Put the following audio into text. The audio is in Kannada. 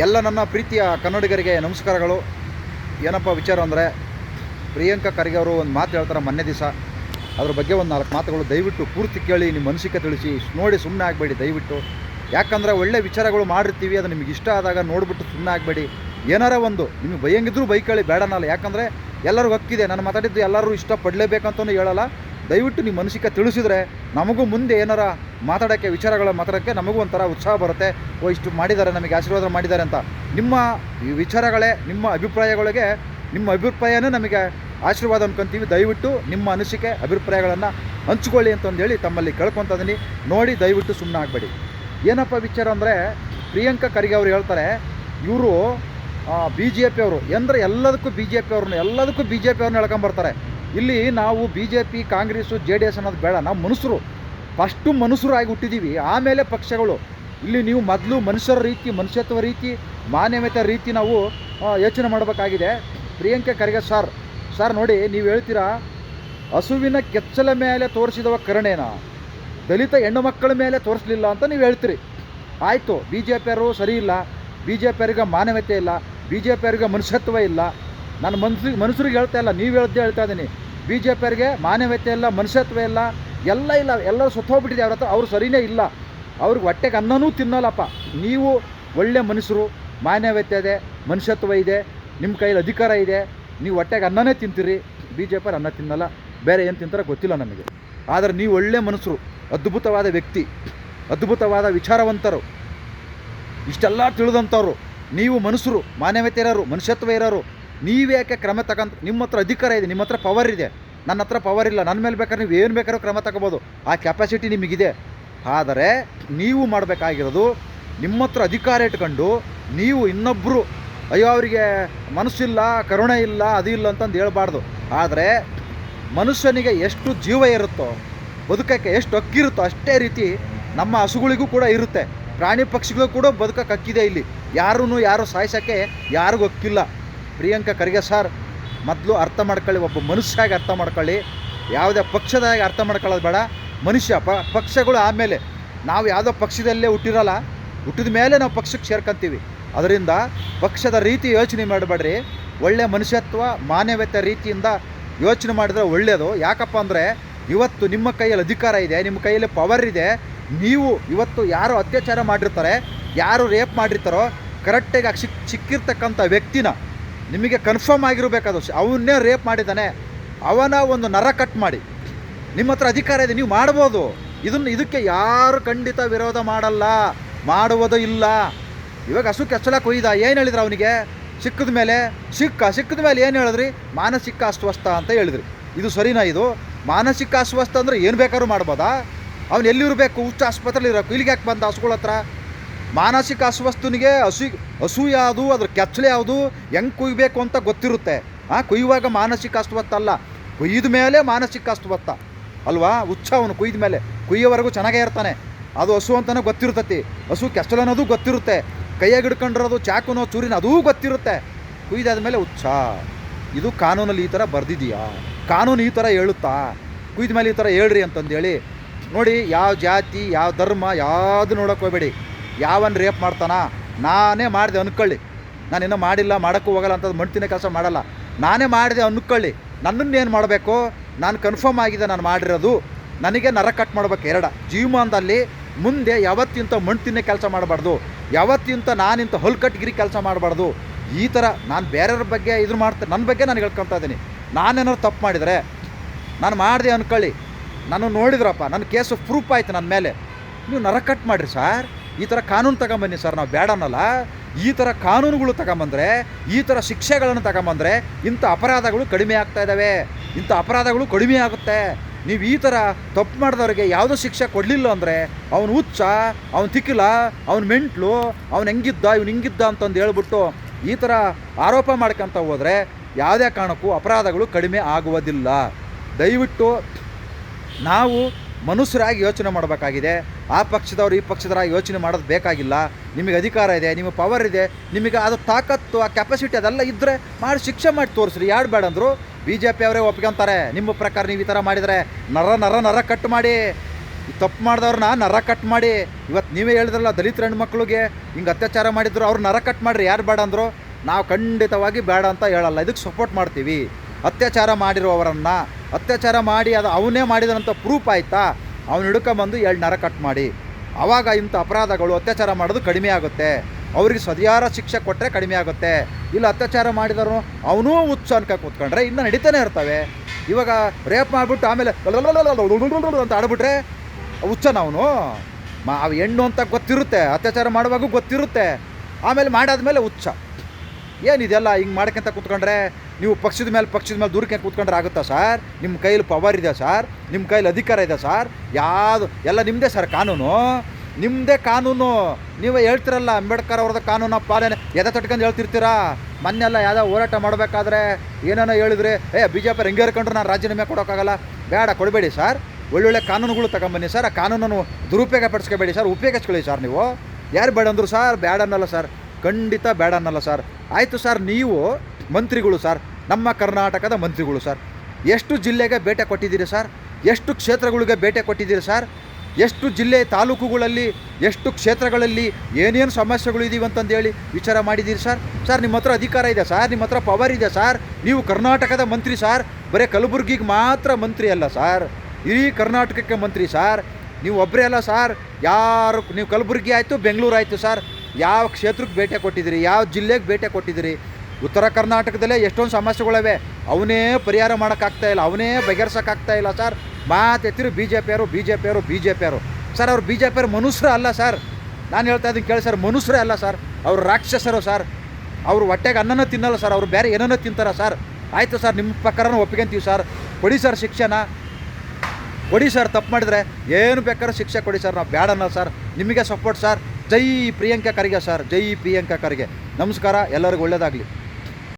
ಎಲ್ಲ ನನ್ನ ಪ್ರೀತಿಯ ಕನ್ನಡಿಗರಿಗೆ ನಮಸ್ಕಾರಗಳು. ಏನಪ್ಪ ವಿಚಾರ ಅಂದರೆ, ಪ್ರಿಯಾಂಕಾ ಖರ್ಗೆ ಅವರು ಒಂದು ಮಾತು ಹೇಳ್ತಾರೆ ಮೊನ್ನೆ ದಿವಸ. ಅದ್ರ ಬಗ್ಗೆ ಒಂದು ನಾಲ್ಕು ಮಾತುಗಳು ದಯವಿಟ್ಟು ಪೂರ್ತಿ ಕೇಳಿ ನಿಮ್ಮ ಮನಸ್ಸಿಗೆ ತಿಳಿಸಿ, ನೋಡಿ ಸುಮ್ಮನೆ ಆಗಬೇಡಿ ದಯವಿಟ್ಟು. ಯಾಕಂದರೆ ಒಳ್ಳೆ ವಿಚಾರಗಳು ಮಾಡಿರ್ತೀವಿ, ಅದು ನಿಮಗೆ ಇಷ್ಟ ಆದಾಗ ನೋಡಿಬಿಟ್ಟು ಸುಮ್ಮನೆ ಆಗಬೇಡಿ. ಏನಾರ ಒಂದು, ನಿಮಗೆ ಬೈಯಂಗಿದ್ರು ಬೈಕಳಿ ಬೇಡನಲ್ಲ ಯಾಕಂದರೆ ಎಲ್ಲರಿಗೂ ಹಕ್ಕಿದೆ. ನಾನು ಮಾತಾಡಿದ್ದು ಎಲ್ಲರೂ ಇಷ್ಟಪಡಲೇಬೇಕಂತಲೂ ಹೇಳಲ್ಲ. ದಯವಿಟ್ಟು ನಿಮ್ಮ ಮನಸ್ಸಿಗೆ ತಿಳಿಸಿದ್ರೆ ನಮಗೂ ಮುಂದೆ ಏನಾರ ಮಾತಾಡೋಕ್ಕೆ, ವಿಚಾರಗಳ ಮಾತಾಡೋಕ್ಕೆ ನಮಗೂ ಒಂಥರ ಉತ್ಸಾಹ ಬರುತ್ತೆ. ಓ, ಇಷ್ಟು ಮಾಡಿದ್ದಾರೆ, ನಮಗೆ ಆಶೀರ್ವಾದ ಮಾಡಿದ್ದಾರೆ ಅಂತ. ನಿಮ್ಮ ಈ ವಿಚಾರಗಳೇ, ನಿಮ್ಮ ಅಭಿಪ್ರಾಯಗಳಿಗೆ, ನಿಮ್ಮ ಅಭಿಪ್ರಾಯನೇ ನಮಗೆ ಆಶೀರ್ವಾದ ಅನ್ಕೊಂತೀವಿ. ದಯವಿಟ್ಟು ನಿಮ್ಮ ಅನಿಸಿಕೆ, ಅಭಿಪ್ರಾಯಗಳನ್ನು ಹಂಚ್ಕೊಳ್ಳಿ ಅಂತಂದೇಳಿ ತಮ್ಮಲ್ಲಿ ಕೇಳ್ಕೊತ ಇದ್ದೀನಿ ನೋಡಿ, ದಯವಿಟ್ಟು ಸುಮ್ಮನೆ ಆಗಬೇಡಿ. ಏನಪ್ಪ ವಿಚಾರ ಅಂದರೆ, ಪ್ರಿಯಾಂಕಾ ಖರ್ಗೆ ಅವರು ಹೇಳ್ತಾರೆ, ಇವರು ಬಿ ಜೆ ಪಿ ಅವರು, ಅಂದರೆ ಎಲ್ಲದಕ್ಕೂ ಬಿ ಜೆ ಪಿ ಅವ್ರನ್ನ, ಎಲ್ಲದಕ್ಕೂ ಬಿ ಜೆ ಪಿ ಅವ್ರನ್ನ ಹೇಳ್ಕೊಂಬರ್ತಾರೆ ಇಲ್ಲಿ ನಾವು B J P Congress J D S ಅನ್ನೋದು ಬೇಡ, ನಾವು ಮನುಷ್ಯರು. ಫಸ್ಟು ಮನುಷ್ಯರಾಗಿ ಹುಟ್ಟಿದ್ದೀವಿ ಆಮೇಲೆ ಪಕ್ಷಗಳು. ಇಲ್ಲಿ ನೀವು ಮೊದಲು ಮನುಷ್ಯರ ರೀತಿ, ಮನುಷ್ಯತ್ವ ರೀತಿ, ಮಾನವೀಯತೆ ರೀತಿ ನಾವು ಯೋಚನೆ ಮಾಡಬೇಕಾಗಿದೆ. ಪ್ರಿಯಾಂಕಾ ಖರ್ಗೆ ಸರ್ ಸರ್ ನೋಡಿ, ನೀವು ಹೇಳ್ತೀರಾ, ಹಸುವಿನ ಕೆಚ್ಚಲ ಮೇಲೆ ತೋರಿಸಿದವ ಕರುಣೇನ? ದಲಿತ ಹೆಣ್ಣು ಮಕ್ಕಳ ಮೇಲೆ ತೋರಿಸಲಿಲ್ಲ ಅಂತ ನೀವು ಹೇಳ್ತೀರಿ. ಆಯಿತು ಬಿ ಜೆ ಪಿಯವರು ಸರಿ ಇಲ್ಲ. ಬಿ ಜೆ ಪಿಯವರಿಗೆ ಮಾನವೀಯತೆ ಇಲ್ಲ. ಬಿ ಜೆ ಪಿಯವರಿಗೆ ಮನುಷ್ಯತ್ವ ಇಲ್ಲ. ನಾನು ಮನ್ಸಿಗೆ ಮನುಷ್ಯರಿಗೆ ಹೇಳ್ತಾ ಇಲ್ಲ, ನೀವು ಹೇಳ್ದೆ ಹೇಳ್ತಾ ಇದ್ದೀನಿ ಬಿ ಜೆ ಪಿಯರಿಗೆ ಮಾನವೀಯತೆ ಇಲ್ಲ, ಮನುಷ್ಯತ್ವ ಇಲ್ಲ, ಎಲ್ಲ ಇಲ್ಲ, ಎಲ್ಲರೂ ಸುತ್ತೋಗ್ಬಿಟ್ಟಿದೆ ಅವ್ರ ಹತ್ರ ಅವ್ರು ಸರಿಯೇ ಇಲ್ಲ. ಅವ್ರಿಗೆ ಹೊಟ್ಟೆಗೆ ಅನ್ನನೂ ತಿನ್ನಲ್ಲಪ್ಪ. ನೀವು ಒಳ್ಳೆ ಮನುಷ್ಯರು, ಮಾನವೀಯತೆ ಇದೆ, ಮನುಷ್ಯತ್ವ ಇದೆ, ನಿಮ್ಮ ಕೈಯಲ್ಲಿ ಅಧಿಕಾರ ಇದೆ, ನೀವು ಹೊಟ್ಟೆಗೆ ಅನ್ನನೇ ತಿಂತೀರಿ. ಬಿ ಜೆ ಅನ್ನ ತಿನ್ನಲ್ಲ, ಬೇರೆ ಏನು ತಿಂತಾರೋ ಗೊತ್ತಿಲ್ಲ ನಮಗೆ. ಆದರೆ ನೀವು ಒಳ್ಳೆ ಮನುಷ್ಯರು, ಅದ್ಭುತವಾದ ವ್ಯಕ್ತಿ, ಅದ್ಭುತವಾದ ವಿಚಾರವಂತರು, ಇಷ್ಟೆಲ್ಲ ತಿಳಿದಂಥವ್ರು. ನೀವು ಮನುಷ್ಯರು, ಮಾನವೀಯತೆ ಇರೋರು, ಮನುಷ್ಯತ್ವ ಇರೋರು ನೀವ್ಯಾಕೆ ಕ್ರಮ ತಗೊಂತ ನಿಮ್ಮ ಹತ್ರ ಅಧಿಕಾರ ಇದೆ, ನಿಮ್ಮ ಹತ್ರ ಪವರ್ ಇದೆ. ನನ್ನ ಹತ್ರ ಪವರ್ ಇಲ್ಲ ನನ್ನ ಮೇಲೆ ಬೇಕಾದ್ರೆ ನೀವು ಏನು ಬೇಕಾದ್ರೂ ಕ್ರಮ ತಗೋಬೋದು. ಆ ಕೆಪಾಸಿಟಿ ನಿಮಗಿದೆ. ಆದರೆ ನೀವು ಮಾಡಬೇಕಾಗಿರೋದು ನಿಮ್ಮ ಹತ್ರ ಅಧಿಕಾರ ಇಟ್ಕೊಂಡು ನೀವು ಇನ್ನೊಬ್ಬರು ಅಯ್ಯೋ ಅವರಿಗೆ ಮನಸ್ಸಿಲ್ಲ, ಕರುಣೆ ಇಲ್ಲ, ಅದು ಇಲ್ಲ ಅಂತಂದು ಹೇಳ್ಬಾರ್ದು. ಆದರೆ ಮನುಷ್ಯನಿಗೆ ಎಷ್ಟು ಜೀವ ಇರುತ್ತೋ, ಬದುಕಕ್ಕೆ ಎಷ್ಟು ಹಕ್ಕಿರುತ್ತೋ ಅಷ್ಟೇ ರೀತಿ ನಮ್ಮ ಹಸುಗಳಿಗೂ ಕೂಡ ಇರುತ್ತೆ. ಪ್ರಾಣಿ ಪಕ್ಷಿಗಳು ಕೂಡ ಬದುಕಕ್ಕೆ ಹಕ್ಕಿದೆ ಇಲ್ಲಿ. ಯಾರೂ ಯಾರು ಸಾಯಿಸೋಕ್ಕೆ ಯಾರಿಗೂ ಹಕ್ಕಿಲ್ಲ. ಪ್ರಿಯಾಂಕಾ ಖರ್ಗೆ ಸರ್ ಮೊದಲು ಅರ್ಥ ಮಾಡ್ಕೊಳ್ಳಿ, ಒಬ್ಬ ಮನುಷ್ಯಾಗಿ ಅರ್ಥ ಮಾಡ್ಕೊಳ್ಳಿ. ಯಾವುದೇ ಪಕ್ಷದಾಗಿ ಅರ್ಥ ಮಾಡ್ಕೊಳ್ಳೋದು ಬೇಡ. ಮನುಷ್ಯ, ಪ, ಪಕ್ಷಗಳು ಆಮೇಲೆ ನಾವು ಯಾವುದೋ ಪಕ್ಷದಲ್ಲೇ ಹುಟ್ಟಿರಲ್ಲ, ಹುಟ್ಟಿದ ಮೇಲೆ ನಾವು ಪಕ್ಷಕ್ಕೆ ಸೇರ್ಕೊಂತೀವಿ. ಅದರಿಂದ ಪಕ್ಷದ ರೀತಿ ಯೋಚನೆ ಮಾಡಬೇಡ್ರಿ. ಒಳ್ಳೆಯ ಮನುಷ್ಯತ್ವ, ಮಾನವೀಯತೆ ರೀತಿಯಿಂದ ಯೋಚನೆ ಮಾಡಿದ್ರೆ ಒಳ್ಳೆಯದು. ಯಾಕಪ್ಪ ಅಂದರೆ ಇವತ್ತು ನಿಮ್ಮ ಕೈಯಲ್ಲಿ ಅಧಿಕಾರ ಇದೆ, ನಿಮ್ಮ ಕೈಯಲ್ಲಿ ಪವರ್ ಇದೆ. ನೀವು ಇವತ್ತು ಯಾರು ಅತ್ಯಾಚಾರ ಮಾಡಿರ್ತಾರೆ, ಯಾರು ರೇಪ್ ಮಾಡಿರ್ತಾರೋ ಕರೆಕ್ಟಾಗಿ ಸಿಕ್ ಸಿಕ್ಕಿರ್ತಕ್ಕಂಥ ವ್ಯಕ್ತಿನ ನಿಮಗೆ ಕನ್ಫರ್ಮ್ ಆಗಿರಬೇಕಾದಷ್ಟು ಅವನ್ನೇ ರೇಪ್ ಮಾಡಿದ್ದಾನೆ. ಅವನ ಒಂದು ನರ ಕಟ್ ಮಾಡಿ. ನಿಮ್ಮ ಹತ್ರ ಅಧಿಕಾರ ಇದೆ, ನೀವು ಮಾಡ್ಬೋದು. ಇದನ್ನು, ಇದಕ್ಕೆ ಯಾರು ಖಂಡಿತ ವಿರೋಧ ಮಾಡಲ್ಲ. ಮಾಡುವುದು ಇಲ್ಲ. ಇವಾಗ ಹಸು ಕೆಚ್ಚಲ ಕೊಯ್ದ ಏನು ಹೇಳಿದ್ರು ಅವನಿಗೆ? ಸಿಕ್ಕಿದ ಮೇಲೆ, ಸಿಕ್ಕ, ಸಿಕ್ಕಿದ ಮೇಲೆ ಏನು ಹೇಳಿದ್ರಿ? ಮಾನಸಿಕ ಅಸ್ವಸ್ಥ ಅಂತ ಹೇಳಿದ್ರಿ. ಇದು ಸರಿನಾ ಇದು? ಮಾನಸಿಕ ಅಸ್ವಸ್ಥ ಅಂದರೆ ಏನು ಬೇಕಾದ್ರೂ ಮಾಡ್ಬೋದಾ? ಅವ್ನು ಎಲ್ಲಿರಬೇಕು? ಉಚ್ಚ ಆಸ್ಪತ್ರೆಲಿ ಇರಬೇಕು ಇಲ್ಲಿಗೆ ಯಾಕೆ ಬಂದ? ಹಸುಗಳ ಹತ್ರ? ಮಾನಸಿಕ ಅಸ್ವಸ್ಥನಿಗೆ ಹಸು ಹಸು ಯಾವುದು, ಅದ್ರ ಕೆಚ್ಚಲು ಯಾವುದು, ಹೆಂಗೆ ಕುಯ್ಬೇಕು ಅಂತ ಗೊತ್ತಿರುತ್ತೆ. ಆ, ಕುಯ್ಯುವಾಗ ಮಾನಸಿಕ ಅಸ್ವಸ್ಥ ಅಲ್ಲ. ಕುಯ್ದ ಮೇಲೆ ಮಾನಸಿಕ ಅಸ್ವಸ್ಥ. ಅಲ್ವಾ? ಹುಚ್ಚ ಅವನು ಕುಯ್ದ ಮೇಲೆ. ಕುಯ್ಯೋವರೆಗೂ ಚೆನ್ನಾಗೇ ಇರ್ತಾನೆ. ಅದು ಹಸು ಅಂತಲೇ ಗೊತ್ತಿರ್ತತಿ. ಹಸು ಕೆಚ್ಚಲು ಅನ್ನೋದು ಗೊತ್ತಿರುತ್ತೆ. ಕೈಯಾಗಿ ಹಿಡ್ಕೊಂಡಿರೋದು ಚಾಕುನೋ ಚೂರಿನ ಅದೂ ಗೊತ್ತಿರುತ್ತೆ. ಕುಯ್ದಾದ ಮೇಲೆ ಹುಚ್ಚ. ಇದು ಕಾನೂನಲ್ಲಿ ಈ ಥರ ಬರ್ದಿದೆಯಾ? ಕಾನೂನು ಈ ಥರ ಹೇಳುತ್ತಾ? ಕುಯ್ದ ಮೇಲೆ ಈ ಥರ ಹೇಳ್ರಿ ಅಂತಂದೇಳಿ. ನೋಡಿ, ಯಾವ ಜಾತಿ, ಯಾವ ಧರ್ಮ, ಯಾವುದು ನೋಡೋಕೆ ಹೋಗ್ಬೇಡಿ. ಯಾವನ್ ರೇಪ್ ಮಾಡ್ತಾನ? ನಾನೇ ಮಾಡಿದೆ, ಅನ್ಕೊಳ್ಳಿ. ನಾನು ಇನ್ನೂ ಮಾಡಿಲ್ಲ, ಮಾಡೋಕ್ಕೂ ಹೋಗಲ್ಲ ಅಂತ ಮಣ್ತಿನ ಕೆಲಸ ಮಾಡಲ್ಲ. ನಾನೇ ಮಾಡಿದೆ, ಅನ್ಕೊಳ್ಳಿ. ನನ್ನನ್ನೇನು ಮಾಡಬೇಕು? ನಾನು ಕನ್ಫರ್ಮ್ ಆಗಿದೆ ನಾನು ಮಾಡಿರೋದು. ನನಗೆ ನರ ಕಟ್ ಮಾಡ್ಬೇಕು ಎರಡ. ಜೀವಮಾನದಲ್ಲಿ ಮುಂದೆ ಯಾವತ್ತಿಂತ ಮಣ್ಣು ತಿನ್ನೋ ಕೆಲಸ ಮಾಡಬಾರ್ದು. ಯಾವತ್ತಿಂತ ನಾನಿಂತ ಹೊಲ್ಕಟ್ಗಿರಿ ಕೆಲಸ ಮಾಡಬಾರ್ದು. ಈ ಥರ ನಾನು ಬೇರೆಯವ್ರ ಬಗ್ಗೆ ಇದ್ರ ಮಾಡ್ತಾ ನನ್ನ ಬಗ್ಗೆ ನಾನು ಹೇಳ್ಕೊತಾ ಇದ್ದೀನಿ. ನಾನೇನಾದ್ರು ತಪ್ಪು ಮಾಡಿದರೆ, ನಾನು ಮಾಡಿದೆ, ಅನ್ಕೊಳ್ಳಿ. ನಾನು ನೋಡಿದ್ರಪ್ಪ ನನ್ನ ಕೇಸು ಪ್ರೂಫ್ ಆಯಿತು ನನ್ನ ಮೇಲೆ. ನೀವು ನರ ಕಟ್ ಮಾಡಿರಿ ಸರ್. ಈ ಥರ ಕಾನೂನು ತಗೊಂಬನ್ನಿ ಸರ್, ನಾವು ಬೇಡ ಅನ್ನಲ್ಲ ಈ ಥರ ಕಾನೂನುಗಳು ತಗೊಂಬಂದರೆ, ಈ ಥರ ಶಿಕ್ಷೆಗಳನ್ನು ತಗೊಂಬಂದರೆ ಇಂಥ ಅಪರಾಧಗಳು ಕಡಿಮೆ ಆಗ್ತಾ ಇದ್ದಾವೆ ಇಂಥ ಅಪರಾಧಗಳು ಕಡಿಮೆ ಆಗುತ್ತೆ. ನೀವು ಈ ಥರ ತಪ್ಪು ಮಾಡಿದವ್ರಿಗೆ ಯಾವುದೋ ಶಿಕ್ಷೆ ಕೊಡಲಿಲ್ಲ ಅಂದರೆ, ಅವನು ಹುಚ್ಚ, ಅವನು ತಿಕ್ಕಿಲ್ಲ ಅವನು ಮೆಂಟ್ಲು, ಅವ್ನು ಹೆಂಗಿದ್ದ, ಇವ್ನು ಹಿಂಗಿದ್ದ ಅಂತಂದು ಹೇಳ್ಬಿಟ್ಟು ಈ ಥರ ಆರೋಪ ಮಾಡ್ಕೊತ ಹೋದರೆ ಯಾವುದೇ ಕಾರಣಕ್ಕೂ ಅಪರಾಧಗಳು ಕಡಿಮೆ ಆಗುವುದಿಲ್ಲ. ದಯವಿಟ್ಟು ನಾವು ಮನುಷ್ಯರಾಗಿ ಯೋಚನೆ ಮಾಡಬೇಕಾಗಿದೆ. ಆ ಪಕ್ಷದವರು ಈ ಪಕ್ಷದವರಾಗಿ ಯೋಚನೆ ಮಾಡೋದು ಬೇಕಾಗಿಲ್ಲ. ನಿಮಗೆ ಅಧಿಕಾರ ಇದೆ ನಿಮಗೆ ಪವರ್ ಇದೆ, ನಿಮಗೆ ಅದು ತಾಕತ್ತು, ಆ ಕೆಪಾಸಿಟಿ ಅದೆಲ್ಲ ಇದ್ದರೆ ಮಾಡಿ ಶಿಕ್ಷೆ ಮಾಡಿ ತೋರಿಸ್ರಿ. ಯಾರು ಬೇಡ ಅಂದರು ಬಿ ಜೆ ಪಿ ಅವರೇ ಒಪ್ಕೊಂತಾರೆ ನಿಮ್ಮ ಪ್ರಕಾರ ನೀವು ಈ ಥರ ಮಾಡಿದರೆ ನರ ನರ ನರ ಕಟ್ ಮಾಡಿ. ತಪ್ಪು ಮಾಡಿದವ್ರನ್ನ ನರ ಕಟ್ ಮಾಡಿ. ಇವತ್ತು ನೀವೇ ಹೇಳಿದ್ರಲ್ಲ ದಲಿತ ಹೆಣ್ಮಕ್ಳಿಗೆ ಹಿಂಗೆ ಅತ್ಯಾಚಾರ ಮಾಡಿದ್ರು, ಅವ್ರು ನರ ಕಟ್ ಮಾಡಿರಿ. ಯಾರು ಬೇಡ ಅಂದರು ನಾವು ಖಂಡಿತವಾಗಿ ಬೇಡ ಅಂತ ಹೇಳಲ್ಲ. ಇದಕ್ಕೆ ಸಪೋರ್ಟ್ ಮಾಡ್ತೀವಿ. ಅತ್ಯಾಚಾರ ಮಾಡಿರುವವರನ್ನು ಅತ್ಯಾಚಾರ ಮಾಡಿ, ಅದು ಅವನೇ ಮಾಡಿದನಂತ ಪ್ರೂಫ್ ಆಯಿತಾ? ಅವ್ನು ಹಿಡ್ಕೊಂಬಂದು ಎರಡು ನರ ಕಟ್ ಮಾಡಿ. ಆವಾಗ ಇಂಥ ಅಪರಾಧಗಳು ಅತ್ಯಾಚಾರ ಮಾಡೋದು ಕಡಿಮೆ ಆಗುತ್ತೆ. ಅವ್ರಿಗೆ ಸರಿಯಾದ ಶಿಕ್ಷೆ ಕೊಟ್ಟರೆ ಕಡಿಮೆ ಆಗುತ್ತೆ. ಇಲ್ಲ ಅತ್ಯಾಚಾರ ಮಾಡಿದವರು ಅವನೂ ಹುಚ್ಚ ಅನ್ಕ ಕೂತ್ಕೊಂಡ್ರೆ ಇನ್ನೂ ನಡೀತಾನೆ ಇರ್ತವೆ. ಇವಾಗ ರೇಪ್ ಮಾಡಿಬಿಟ್ಟು ಆಮೇಲೆ ಅಂತ ಆಡ್ಬಿಟ್ರೆ ಹುಚ್ಚನ ಅವನು? ಮಾ, ಅವು ಹೆಣ್ಣು ಅಂತ ಗೊತ್ತಿರುತ್ತೆ, ಅತ್ಯಾಚಾರ ಮಾಡುವಾಗೂ ಗೊತ್ತಿರುತ್ತೆ. ಆಮೇಲೆ ಮಾಡಾದ್ಮೇಲೆ ಹುಚ್ಚ. ಏನಿದೆಲ್ಲ ಹಿಂಗೆ ಮಾಡ್ಕೊಂತ ಕೂತ್ಕೊಂಡ್ರೆ ನೀವು ಪಕ್ಷದ ಮೇಲೆ ಪಕ್ಷದ ಮೇಲೆ ದೂರಕ್ಕೆ ಕೂತ್ಕೊಂಡ್ರೆ ಆಗುತ್ತಾ ಸರ್? ನಿಮ್ಮ ಕೈಲಿ ಪವರ್ ಇದೆ ಸರ್? ನಿಮ್ಮ ಕೈಲಿ ಅಧಿಕಾರ ಇದೆ ಸರ್? ಯಾವುದು, ಎಲ್ಲ ನಿಮ್ಮದೇ ಸರ್ ಕಾನೂನು? ನಿಮ್ಮದೇ ಕಾನೂನು. ನೀವು ಹೇಳ್ತಿರಲ್ಲ, ಅಂಬೇಡ್ಕರ್ ಅವ್ರದ್ದು ಕಾನೂನು ಪಾಲನೆ. ಎದೆ ತಟ್ಕೊಂಡು ಹೇಳ್ತಿರ್ತೀರಾ? ಮೊನ್ನೆಲ್ಲ ಯಾವುದೋ ಹೋರಾಟ ಮಾಡಬೇಕಾದ್ರೆ ಏನೇನೋ ಹೇಳಿದ್ರೆ, ಏ ಬಿ ಜೆ ಪಿ ಹೆಂಗೆ ಹೇಳ್ಕೊಂಡ್ರೆ ನಾನು ರಾಜೀನಾಮೆ ಕೊಡೋಕ್ಕಾಗಲ್ಲ? ಬೇಡ, ಕೊಡಬೇಡಿ ಸರ್. ಒಳ್ಳೊಳ್ಳೆ ಕಾನೂನುಗಳು ತಗೊಂಬನ್ನಿ ಸರ್. ಆ ಕಾನೂನನ್ನು ದುರುಪಯೋಗ ಪಡಿಸ್ಕೋಬೇಡಿ ಸರ್. ಉಪಯೋಗಿಸ್ಕೊಳ್ಳಿ ಸರ್ ನೀವು. ಯಾರು ಬೇಡ ಅಂದರು ಸರ್ ಬೇಡ ಅನ್ನಲ್ಲ ಸರ್. ಖಂಡಿತ ಬೇಡ ಅನ್ನಲ್ಲ ಸರ್ ಆಯಿತು ಸರ್ ನೀವು ಮಂತ್ರಿಗಳು ಸರ್ ನಮ್ಮ ಕರ್ನಾಟಕದ ಮಂತ್ರಿಗಳು ಸರ್ ಎಷ್ಟು ಜಿಲ್ಲೆಗೆ ಭೇಟೆ ಕೊಟ್ಟಿದ್ದೀರಿ ಸರ್ ಎಷ್ಟು ಕ್ಷೇತ್ರಗಳಿಗೆ ಭೇಟಿ ಕೊಟ್ಟಿದ್ದೀರಿ ಸರ್ ಎಷ್ಟು ಜಿಲ್ಲೆ ತಾಲೂಕುಗಳಲ್ಲಿ, ಎಷ್ಟು ಕ್ಷೇತ್ರಗಳಲ್ಲಿ ಏನೇನು ಸಮಸ್ಯೆಗಳು ಇದೀವಿ ಅಂತಂದೇಳಿ ವಿಚಾರ ಮಾಡಿದ್ದೀರಿ ಸರ್ ಸರ್ ನಿಮ್ಮ ಹತ್ರ ಅಧಿಕಾರ ಇದೆ ಸರ್ ನಿಮ್ಮ ಹತ್ರ ಪವರ್ ಇದೆ ಸರ್ ನೀವು ಕರ್ನಾಟಕದ ಮಂತ್ರಿ ಸರ್ ಬರೀ ಕಲಬುರಗಿಗೆ ಮಾತ್ರ ಮಂತ್ರಿ ಅಲ್ಲ ಸರ್ ಇಡೀ ಕರ್ನಾಟಕಕ್ಕೆ ಮಂತ್ರಿ ಸರ್ ನೀವು ಒಬ್ಬರೇ ಅಲ್ಲ ಸರ್ ಯಾರು, ನೀವು ಕಲಬುರಗಿ ಆಯಿತು, ಬೆಂಗಳೂರು ಆಯಿತು ಸರ್ ಯಾವ ಕ್ಷೇತ್ರಕ್ಕೆ ಭೇಟಿ ಕೊಟ್ಟಿದ್ದೀರಿ? ಯಾವ ಜಿಲ್ಲೆಗೆ ಭೇಟಿ ಕೊಟ್ಟಿದ್ದೀರಿ? ಉತ್ತರ ಕರ್ನಾಟಕದಲ್ಲೇ ಎಷ್ಟೊಂದು ಸಮಸ್ಯೆಗಳಿವೆ. ಅವನೇ ಪರಿಹಾರ ಮಾಡೋಕ್ಕಾಗ್ತಾ ಇಲ್ಲ. ಅವನೇ ಬಗೆಹರ್ಸೋಕ್ಕಾಗ್ತಾ ಇಲ್ಲ ಸರ್. ಮಾತೆತ್ತಿರು ಬಿ ಜೆ ಪಿಯವರು ಬಿ ಜೆ ಪಿಯವರು ಬಿ ಜೆ ಪಿಯವರು ಸರ್, ಅವ್ರು ಬಿ ಜೆ ಪಿಯವರು ಮನುಷ್ಯರು ಅಲ್ಲ ಸರ್. ನಾನು ಹೇಳ್ತಾ ಇದ್ದೀನಿ ಕೇಳಿ ಸರ್, ಮನುಷ್ಯರೇ ಅಲ್ಲ ಸರ್. ಅವರು ರಾಕ್ಷಸರು ಸರ್. ಅವರು ಹೊಟ್ಟೆಗೆ ಅನ್ನನೂ ತಿನ್ನಲ್ಲ ಸರ್. ಅವರು ಬೇರೆ ಏನನ್ನೂ ತಿಂತಾರ ಸರ್. ಆಯಿತು ಸರ್, ನಿಮ್ಮ ಪ್ರಕಾರನೂ ಒಪ್ಪಿಗೆಂತೀವಿ ಸರ್. ಕೊಡಿ ಸರ್ ಶಿಕ್ಷಣ. ಕೊಡಿ ಸರ್, ತಪ್ಪು ಮಾಡಿದ್ರೆ ಏನು ಬೇಕಾದ್ರೂ ಶಿಕ್ಷೆ ಕೊಡಿ ಸರ್. ನಾವು ಬೇಡ ಸರ್. ನಿಮಗೆ ಸಪೋರ್ಟ್ ಸರ್. ಜೈ ಪ್ರಿಯಾಂಕಾ ಖರ್ಗೆ ಸರ್ ಜೈ ಪ್ರಿಯಾಂಕಾ ಖರ್ಗೆ. ನಮಸ್ಕಾರ ಎಲ್ಲರಿಗೂ ಒಳ್ಳೆಯದಾಗಲಿ